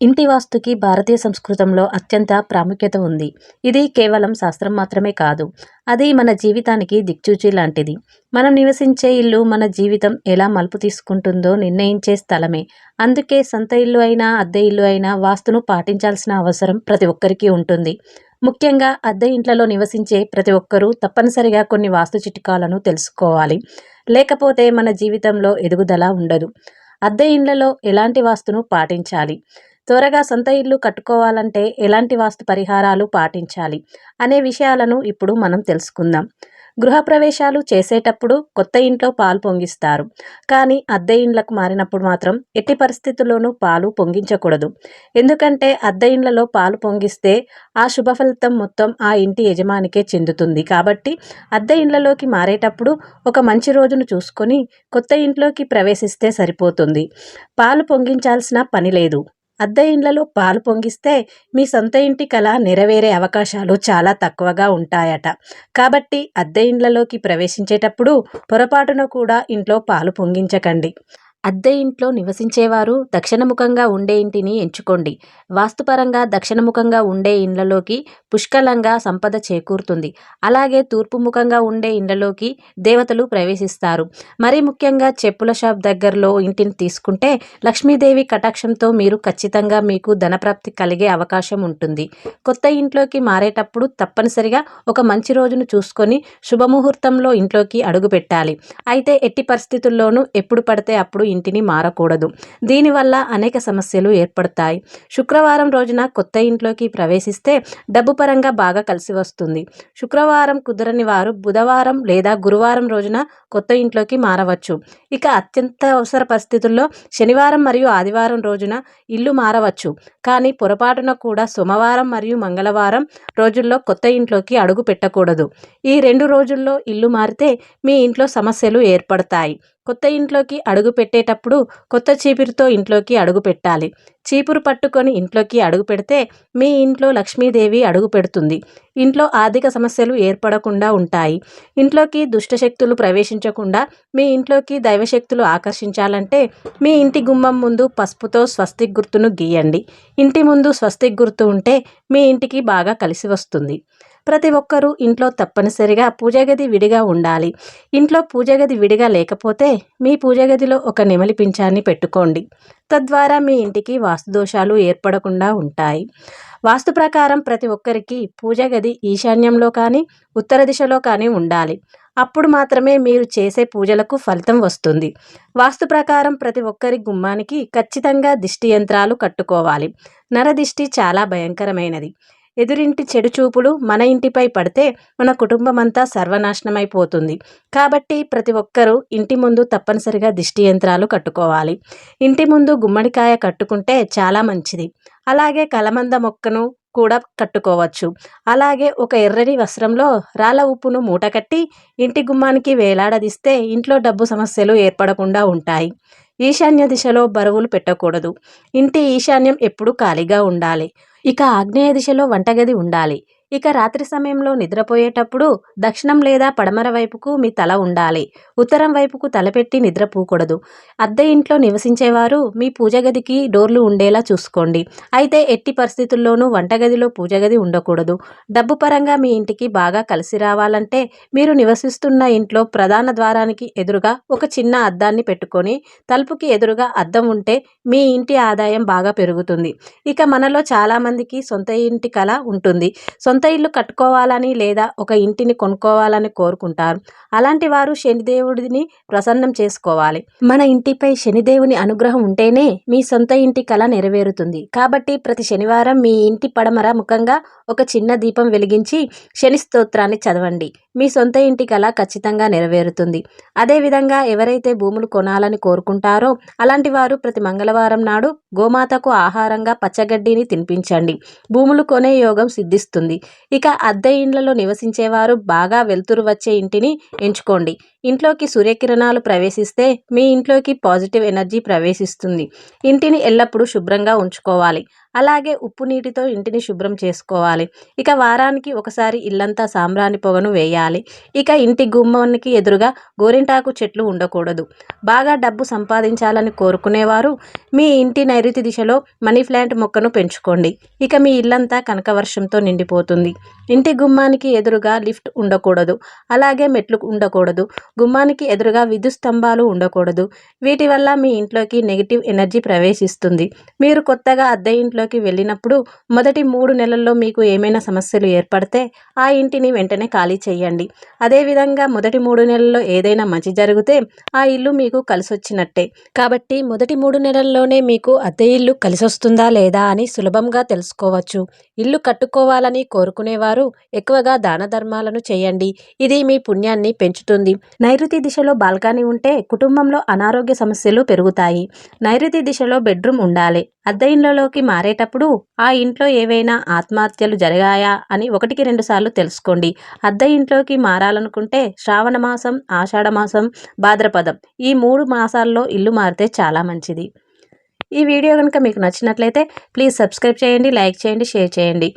ఇంటి వాస్తుకి భారతీయ సంస్కృతంలో అత్యంత ప్రాముఖ్యత ఉంది. ఇది కేవలం శాస్త్రం మాత్రమే కాదు. అది మన జీవితానికి దిక్చూచి లాంటిది. మనం నివసించే ఇల్లు మన జీవితం ఎలా మలుపు తీసుకుంటుందో నిర్ణయించే స్థలమే. అందుకే సొంత ఇల్లు అయినా అద్దె ఇల్లు అయినా వాస్తును పాటించాల్సిన అవసరం ప్రతి ఒక్కరికి ఉంటుంది. ముఖ్యంగా అద్దె ఇంట్లలో నివసించే ప్రతి ఒక్కరూ తప్పనిసరిగా కొన్ని వాస్తు చిట్కాలను తెలుసుకోవాలి. లేకపోతే మన జీవితంలో ఎదుగుదల ఉండదు. అద్దె ఇండ్లలో ఎలాంటి వాస్తును పాటించాలి? త్వరగా సొంత ఇల్లు కట్టుకోవాలంటే ఎలాంటి వాస్తు పరిహారాలు పాటించాలి అనే విషయాలను ఇప్పుడు మనం తెలుసుకుందాం. గృహప్రవేశాలు చేసేటప్పుడు కొత్త ఇంట్లో పాలు పొంగిస్తారు. కానీ అద్దె ఇండ్లకు మారినప్పుడు మాత్రం ఎట్టి పరిస్థితుల్లోనూ పాలు పొంగించకూడదు. ఎందుకంటే అద్దె ఇండ్లలో పాలు పొంగిస్తే ఆ శుభ ఫలితం మొత్తం ఆ ఇంటి యజమానికే చెందుతుంది. కాబట్టి అద్దె ఇండ్లలోకి మారేటప్పుడు ఒక మంచి రోజును చూసుకొని కొత్త ఇంట్లోకి ప్రవేశిస్తే సరిపోతుంది. పాలు పొంగించాల్సిన పని లేదు. అద్దె ఇండ్లలో పాలు పొంగిస్తే మీ సొంత ఇంటి కళ నెరవేరే అవకాశాలు చాలా తక్కువగా ఉంటాయట. కాబట్టి అద్దె ఇండ్లలోకి ప్రవేశించేటప్పుడు పొరపాటున కూడా ఇంట్లో పాలు పొంగించకండి. అద్దె ఇంట్లో నివసించేవారు దక్షిణముఖంగా ఉండే ఇంటిని ఎంచుకోండి. వాస్తుపరంగా దక్షిణముఖంగా ఉండే ఇండ్లలోకి పుష్కలంగా సంపద చేకూరుతుంది. అలాగే తూర్పుముఖంగా ఉండే ఇండ్లలోకి దేవతలు ప్రవేశిస్తారు. మరీ ముఖ్యంగా చెప్పుల షాప్ దగ్గరలో ఇంటిని తీసుకుంటే లక్ష్మీదేవి కటాక్షంతో మీరు ఖచ్చితంగా మీకు ధనప్రాప్తి కలిగే అవకాశం ఉంటుంది. కొత్త ఇంట్లోకి మారేటప్పుడు తప్పనిసరిగా ఒక మంచి రోజును చూసుకొని శుభముహూర్తంలో ఇంట్లోకి అడుగు పెట్టాలి అయితే ఎట్టి పరిస్థితుల్లోనూ ఎప్పుడు పడితే అప్పుడు ఇంటిని మారకూడదు. దీనివల్ల అనేక సమస్యలు ఏర్పడతాయి. శుక్రవారం రోజున కొత్త ఇంట్లోకి ప్రవేశిస్తే డబ్బు పరంగా బాగా కలిసి వస్తుంది. శుక్రవారం కుదరని వారు బుధవారం లేదా గురువారం రోజున కొత్త ఇంట్లోకి మారవచ్చు. ఇక అత్యంత అవసర పరిస్థితుల్లో శనివారం మరియు ఆదివారం రోజున ఇల్లు మారవచ్చు. కానీ పొరపాటున కూడా సోమవారం మరియు మంగళవారం రోజుల్లో కొత్త ఇంట్లోకి అడుగు పెట్టకూడదు. ఈ రెండు రోజుల్లో ఇల్లు మారితే మీ ఇంట్లో సమస్యలు ఏర్పడతాయి. కొత్త ఇంట్లోకి అడుగు పెట్టేటప్పుడు కొత్త చీపురుతో ఇంట్లోకి అడుగు పెట్టాలి. చీపురు పట్టుకొని ఇంట్లోకి అడుగు పెడితే మీ ఇంట్లో లక్ష్మీదేవి అడుగు పెడుతుంది. ఇంట్లో ఆర్థిక సమస్యలు ఏర్పడకుండా ఉంటాయి. ఇంట్లోకి దుష్టశక్తులు ప్రవేశించకుండా మీ ఇంట్లోకి దైవశక్తులు ఆకర్షించాలంటే మీ ఇంటి గుమ్మం ముందు పసుపుతో స్వస్తిక్ గుర్తును గీయండి. ఇంటి ముందు స్వస్తిక్ గుర్తు ఉంటే మీ ఇంటికి బాగా కలిసి వస్తుంది. ప్రతి ఒక్కరూ ఇంట్లో తప్పనిసరిగా పూజగది విడిగా ఉండాలి. ఇంట్లో పూజగది విడిగా లేకపోతే మీ పూజగదిలో ఒక నెమలి పింఛాన్ని పెట్టుకోండి. తద్వారా మీ ఇంటికి వాస్తు దోషాలు ఏర్పడకుండా ఉంటాయి. వాస్తు ప్రకారం ప్రతి ఒక్కరికి పూజగది ఈశాన్యంలో కానీ ఉత్తర దిశలో కానీ ఉండాలి. అప్పుడు మాత్రమే మీరు చేసే పూజలకు ఫలితం వస్తుంది. వాస్తు ప్రకారం ప్రతి ఒక్కరి గుమ్మానికి ఖచ్చితంగా దిష్టి యంత్రాలు కట్టుకోవాలి. నరదిష్టి చాలా భయంకరమైనది. ఎదురింటి చెడు చూపులు మన ఇంటిపై పడితే మన కుటుంబం అంతా సర్వనాశనమైపోతుంది. కాబట్టి ప్రతి ఒక్కరూ ఇంటి ముందు తప్పనిసరిగా దిష్టి యంత్రాలు కట్టుకోవాలి. ఇంటి ముందు గుమ్మడికాయ కట్టుకుంటే చాలా మంచిది. అలాగే కలమంద మొక్కను కూడా కట్టుకోవచ్చు. అలాగే ఒక ఎర్రని వస్త్రంలో రాళ్ళ ఉప్పును మూటకట్టి ఇంటి గుమ్మానికి వేలాడదీస్తే ఇంట్లో డబ్బు సమస్యలు ఏర్పడకుండా ఉంటాయి. ఈశాన్య దిశలో బరువులు పెట్టకూడదు. ఇంటి ఈశాన్యం ఎప్పుడు ఖాళీగా ఉండాలి. ఇక ఆగ్నేయ దిశలో వంటగది ఉండాలి. ఇక రాత్రి సమయంలో నిద్రపోయేటప్పుడు దక్షిణం లేదా పడమర వైపుకు మీ తల ఉండాలి. ఉత్తరం వైపుకు తలపెట్టి నిద్రపోకూడదు. అద్దె ఇంట్లో నివసించేవారు మీ పూజ గదికి డోర్లు ఉండేలా చూసుకోండి. అయితే ఎట్టి పరిస్థితుల్లోనూ వంటగదిలో పూజ గది ఉండకూడదు. డబ్బు పరంగా మీ ఇంటికి బాగా కలిసి రావాలంటే మీరు నివసిస్తున్న ఇంట్లో ప్రధాన ద్వారానికి ఎదురుగా ఒక చిన్న అద్దాన్ని పెట్టుకొని తలుపుకి ఎదురుగా అద్దం ఉంటే మీ ఇంటి ఆదాయం బాగా పెరుగుతుంది. ఇక మనలో చాలామందికి సొంత ఇంటి కళ ఉంటుంది. సొంత సొంత ఇల్లు కట్టుకోవాలని లేదా ఒక ఇంటిని కొనుక్కోవాలని కోరుకుంటారు. అలాంటి వారు శనిదేవుడిని ప్రసన్నం చేసుకోవాలి. మన ఇంటిపై శనిదేవుని అనుగ్రహం ఉంటేనే మీ సొంత ఇంటి కళ నెరవేరుతుంది. కాబట్టి ప్రతి శనివారం మీ ఇంటి పడమర ముఖంగా ఒక చిన్న దీపం వెలిగించి శని స్తోత్రాన్ని చదవండి. మీ సొంత ఇంటి కళ ఖచ్చితంగా నెరవేరుతుంది. అదేవిధంగా ఎవరైతే భూములు కొనాలని కోరుకుంటారో అలాంటి వారు ప్రతి మంగళవారం నాడు గోమాతకు ఆహారంగా పచ్చగడ్డిని తినిపించండి. భూములు కొనే యోగం సిద్ధిస్తుంది. ఇక అద్దె ఇండ్లలో నివసించేవారు బాగా వెలుతురు వచ్చే ఇంటిని ఎంచుకోండి. ఇంట్లోకి సూర్యకిరణాలు ప్రవేశిస్తే మీ ఇంట్లోకి పాజిటివ్ ఎనర్జీ ప్రవేశిస్తుంది. ఇంటిని ఎల్లప్పుడూ శుభ్రంగా ఉంచుకోవాలి. అలాగే ఉప్పు నీటితో ఇంటిని శుభ్రం చేసుకోవాలి. ఇక వారానికి ఒకసారి ఇల్లంతా సాంబ్రాణి పొగను వేయాలి. ఇక ఇంటి గుమ్మానికి ఎదురుగా గోరింటాకు చెట్లు ఉండకూడదు. బాగా డబ్బు సంపాదించాలని కోరుకునేవారు మీ ఇంటి నైరుతి దిశలో మనీ ప్లాంట్ మొక్కను పెంచుకోండి. ఇక మీ ఇల్లంతా కనకవర్షంతో నిండిపోతుంది. ఇంటి గుమ్మానికి ఎదురుగా లిఫ్ట్ ఉండకూడదు. అలాగే మెట్లు ఉండకూడదు. గుమ్మానికి ఎదురుగా విద్యుత్ స్తంభాలు ఉండకూడదు. వీటి వల్ల మీ ఇంట్లోకి నెగిటివ్ ఎనర్జీ ప్రవేశిస్తుంది. మీరు కొత్తగా అద్దె ఇంట్లోకి వెళ్ళినప్పుడు మొదటి మూడు నెలల్లో మీకు ఏమైనా సమస్యలు ఏర్పడితే ఆ ఇంటిని వెంటనే ఖాళీ చేయండి. అదేవిధంగా మొదటి మూడు నెలల్లో ఏదైనా మంచి జరిగితే ఆ ఇల్లు మీకు కలిసొచ్చినట్టే. కాబట్టి మొదటి మూడు నెలల్లోనే మీకు అద్దె ఇల్లు కలిసొస్తుందా లేదా అని సులభంగా తెలుసుకోవచ్చు. ఇల్లు కట్టుకోవాలని కోరుకునేవారు ఎక్కువగా దాన ధర్మాలను చేయండి. ఇది మీ పుణ్యాన్ని పెంచుతుంది. నైరుతి దిశలో బాల్కనీ ఉంటే కుటుంబంలో అనారోగ్య సమస్యలు పెరుగుతాయి. నైరుతి దిశలో బెడ్రూమ్ ఉండాలి. అద్దె ఇండ్లలోకి మారేటప్పుడు ఆ ఇంట్లో ఏవైనా ఆత్మహత్యలు జరిగాయా అని ఒకటికి రెండు సార్లు తెలుసుకోండి. అద్దె ఇంట్లోకి మారాలనుకుంటే శ్రావణ మాసం ఆషాఢ మాసం భాద్రపదం ఈ మూడు మాసాల్లో ఇల్లు మారితే చాలా మంచిది. ఈ వీడియో కనుక మీకు నచ్చినట్లయితే ప్లీజ్ సబ్స్క్రైబ్ చేయండి లైక్ చేయండి షేర్ చేయండి.